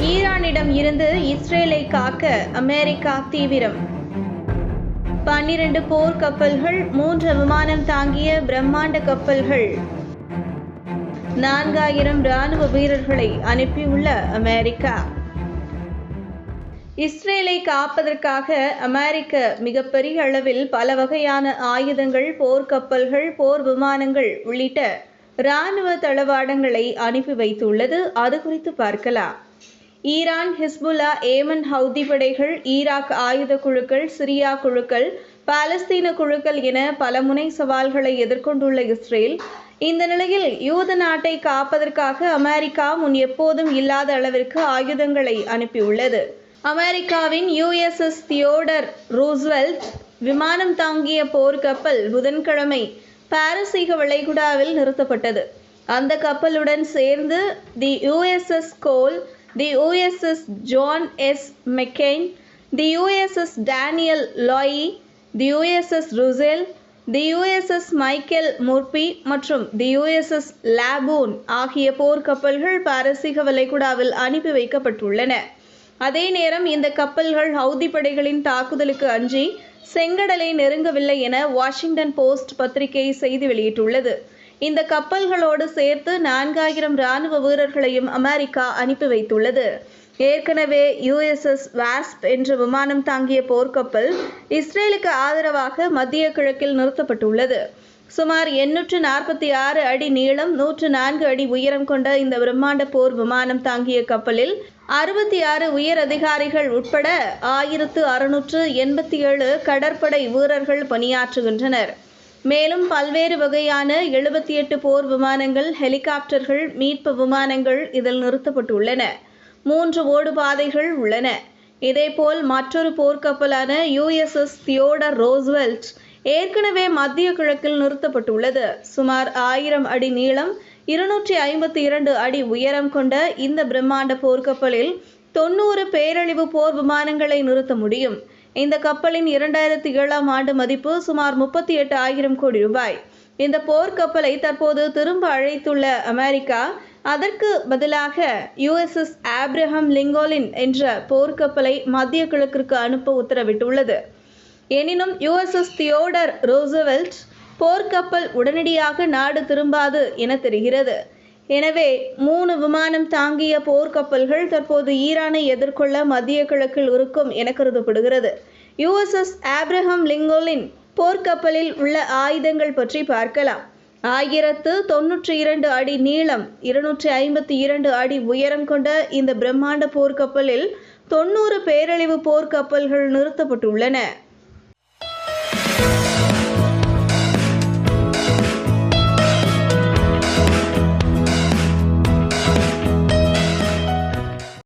ஈரானிடம் இருந்து இஸ்ரேலை காக்க அமெரிக்கா தீவிரம். பன்னிரண்டு போர் கப்பல்கள் மூன்று விமானம் தாங்கிய பிரம்மாண்ட கப்பல்கள். நான்காயிரம் ராணுவ வீரர்களை அனுப்பியுள்ள அமெரிக்கா. இஸ்ரேலை காப்பதற்காக அமெரிக்க மிகப்பெரிய அளவில் பல வகையான ஆயுதங்கள் போர்க்கப்பல்கள் போர் விமானங்கள் உள்ளிட்ட இராணுவ தளவாடங்களை அனுப்பி வைத்துள்ளது. அது குறித்து பார்க்கலாம். ஈரான் ஹிஸ்புல்லா ஏமன் ஹவுதி படைகள் ஈராக் ஆயுத குழுக்கள் சிரியா குழுக்கள் பாலஸ்தீன குழுக்கள் என பல முனை சவால்களை எதிர்கொண்டுள்ள இஸ்ரேல் இந்த நிலையில் யூத நாட்டை காப்பதற்காக அமெரிக்கா முன் எப்போதும் இல்லாத அளவிற்கு ஆயுதங்களை அனுப்பியுள்ளது. அமெரிக்காவின் யுஎஸ்எஸ் தியோடர் ரூஸ்வெல்ட் விமானம் தாங்கிய போர்க்கப்பல் புதன்கிழமை பாரசீக வளைகுடாவில் நிறுத்தப்பட்டது. அந்த கப்பலுடன் சேர்ந்து the USS Cole the USS John S McCain the USS Daniel லாயி the USS Russell the USS Michael Murphy மற்றும் தி யுஎஸ்எஸ் லாபூன் ஆகிய போர்க்கப்பல்கள் பாரசீக வளைகுடாவில் அனுப்பி வைக்கப்பட்டுள்ளன. அதே நேரம் இந்த கப்பல்கள் ஹவுதி படைகளின் தாக்குதலுக்கு அஞ்சி செங்கடலை நெருங்கவில்லை என வாஷிங்டன் போஸ்ட் பத்திரிகை செய்தி வெளியிட்டுள்ளது. இந்த கப்பல்களோடு சேர்த்து நான்காயிரம் ராணுவ வீரர்களையும் அமெரிக்கா அனுப்பி வைத்துள்ளது. ஏற்கனவே யுஎஸ்எஸ் வாஸ்ப் என்ற விமானம் தாங்கிய போர்க்கப்பல் இஸ்ரேலுக்கு ஆதரவாக மத்திய கிழக்கில் நிறுத்தப்பட்டுள்ளது. சுமார் எண்ணூற்று நாற்பத்தி ஆறு அடி நீளம் நூற்று நான்கு அடி உயரம் கொண்ட இந்த பிரம்மாண்ட போர் விமானம் தாங்கிய கப்பலில் அறுபத்தி ஆறு உயர் அதிகாரிகள் உட்பட ஆயிரத்து அறுநூற்று எண்பத்தி ஏழு கடற்படை வீரர்கள் பணியாற்றுகின்றனர். மேலும் பல்வேறு வகையான எழுபத்தி எட்டு போர் விமானங்கள் ஹெலிகாப்டர்கள் மீட்பு விமானங்கள் இதில் நிறுத்தப்பட்டுள்ளன. மூன்று ஓடுபாதைகள் உள்ளன. இதேபோல் மற்றொரு போர்க்கப்பலான யுஎஸ்எஸ் தியோடர் ரோஸ்வெல்ட் ஏற்கனவே மத்திய கிழக்கில் நிறுத்தப்பட்டுள்ளது. சுமார் ஆயிரம் அடி நீளம் இருநூற்றி ஐம்பத்தி இரண்டு அடி உயரம் கொண்ட இந்த பிரம்மாண்ட போர்க்கப்பலில் தொண்ணூறு பேரழிவு போர் விமானங்களை நிறுத்த முடியும். இந்த கப்பலின் இரண்டாயிரத்தி ஏழாம் ஆண்டு மதிப்பு சுமார் முப்பத்தி எட்டு ஆயிரம் கோடி ரூபாய். இந்த போர்க்கப்பலை தற்போது திரும்ப அழைத்துள்ள அமெரிக்கா அதற்கு பதிலாக யுஎஸ்எஸ் ஆப்ரஹாம் லிங்கோலின் என்ற போர்க்கப்பலை மத்திய கிழக்கிற்கு அனுப்ப உத்தரவிட்டுள்ளது. எனினும் யுஎஸ்எஸ் தியோடர் ரோசவெல்ட் போர்க்கப்பல் உடனடியாக நாடு திரும்பாது என தெரிகிறது. எனவே மூணு விமானம் தாங்கிய போர்க்கப்பல்கள் தற்போது ஈரானை எதிர்கொள்ள மத்திய கிழக்கில் இருக்கும் என கருதப்படுகிறது. யுஎஸ்எஸ் ஆப்ரஹாம் லிங்கோலின் போர்க்கப்பலில் உள்ள ஆயுதங்கள் பற்றி பார்க்கலாம். ஆயிரத்து தொன்னூற்றி இரண்டு அடி நீளம் இருநூற்றி ஐம்பத்தி இரண்டு அடி உயரம் கொண்ட இந்த பிரம்மாண்ட போர்க்கப்பலில் தொண்ணூறு பேரழிவு போர்க்கப்பல்கள் நிறுத்தப்பட்டுள்ளன.